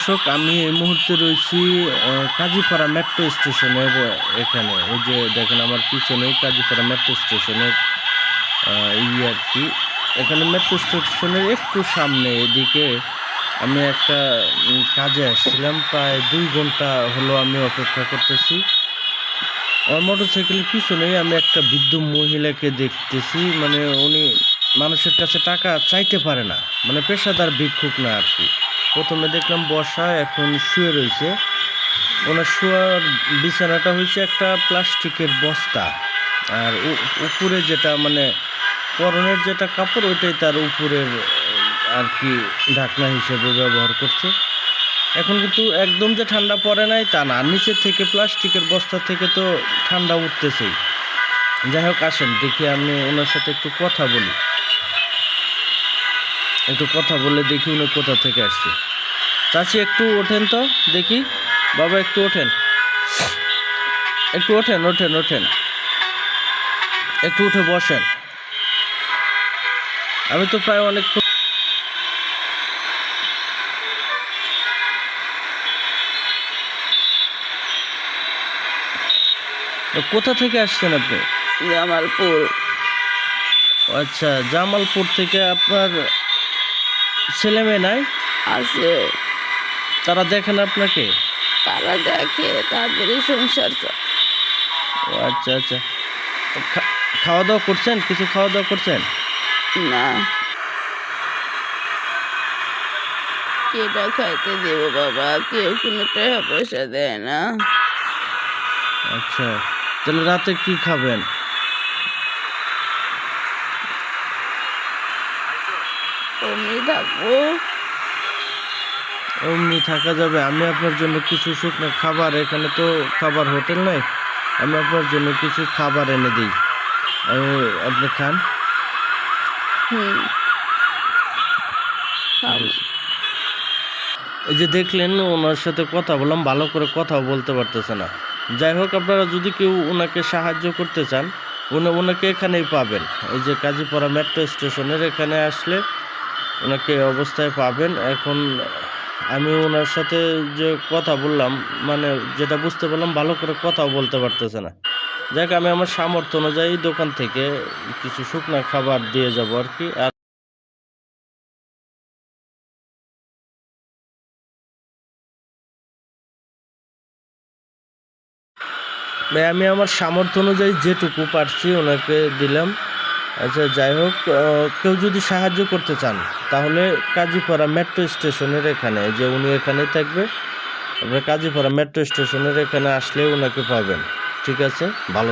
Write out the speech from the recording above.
দর্শক আমি এই মুহূর্তে রয়েছি কাজীপাড়া মেট্রো স্টেশনের এখানে। ওই যে দেখেন আমার পিছনে কাজীপাড়া মেট্রো স্টেশনের আহ, ই আর কি। এখানে মেট্রো স্টেশনের একটু সামনে এদিকে আমি একটা কাজে আসছিলাম। প্রায় দুই ঘণ্টা হলো আমি অপেক্ষা করতেছি। আমার মোটরসাইকেলের পিছনেই আমি একটা বৃদ্ধ মহিলাকে দেখতেছি। মানে উনি মানুষের কাছে টাকা চাইতে পারে না। মানে পেশাদার ভিক্ষুক না আর কি। প্রথমে দেখলাম বসা এখন শুয়ে রয়েছে। ওনার শোয়ার বিছানাটা হয়েছে একটা প্লাস্টিকের বস্তা। আর উপরে যেটা মানে পরনের যেটা কাপড়, ওইটাই তার উপরের আর কি ঢাকনা হিসেবে ব্যবহার করছে। এখন কিন্তু একদম যে ঠান্ডা পড়ে নাই তা না। নিচে থেকে প্লাস্টিকের বস্তা থেকে তো ঠান্ডা উঠতেছেই। যাই হোক, আসেন, দেখি আমি ওনার সাথে একটু কথা বলি। একটু কথা বলে দেখি উনি কোথা থেকে আসছে। চাচি একটু ওঠেন তো দেখি। বাবা একটু ওঠেন। একটু ওঠেন ওঠেন ওঠেন। একটু উঠে বসেন। আমি তো প্রায় অনেক কোথা থেকে আসছেন আপনি? জামালপুর। আচ্ছা জামালপুর থেকে আপনার ছেলে মেয়ে নাই? আছে। তারা দেখেন আপনাকে? তারা দেখে তাদেরই সংসার চলে। ও আচ্ছা আচ্ছা। খা- খাওয়া দাওয়া করছেন? কিছু খাওয়া দাওয়া করছেন? না। কেটা খাইতে দেবো বাবা? কেউ কোনো টাকা পয়সা দেয় না। আচ্ছা। তাহলে রাতে কি খাবেন? অমনি থাকব অমনি থাকা যাবে। আমি আপনার জন্য কিছু শুকনো খাবার এখানে তো খাবার হোটেল নাই আমি আপনার জন্য কিছু খাবার এনে দিই। আপনি খান। হুম। এই যে দেখলেন ওনার সাথে কথা বললাম ভালো করে কথাও বলতে পারতেছে না। যাই হোক আপনারা যদি কেউ ওনাকে সাহায্য করতে চান উনি ওনাকে এখানেই পাবেন। এই যে কাজীপাড়া মেট্রো স্টেশনের এখানে আসলে ওনাকে অবস্থায় পাবেন। এখন আমি ওনার সাথে যে কথা বললাম মানে যেটা বুঝতে পারলাম, ভালো করে কথাও বলতে পারতেছে না। যাক আমি আমার সামর্থ্য অনুযায়ী দোকান থেকে কিছু শুকনো খাবার দিয়ে যাব আর কি। আর আমি আমার সামর্থ্য অনুযায়ী যেটুকু পারছি ওনাকে দিলাম। আচ্ছা যাই হোক কেউ যদি সাহায্য করতে চান, তাহলে কাজীপাড়া মেট্রো স্টেশনের এখানে, যে উনি এখানে থাকবে আপনার কাজীপাড়া মেট্রো স্টেশনের এখানে আসলে ওনাকে পাবেন, ঠিক আছে? ভালো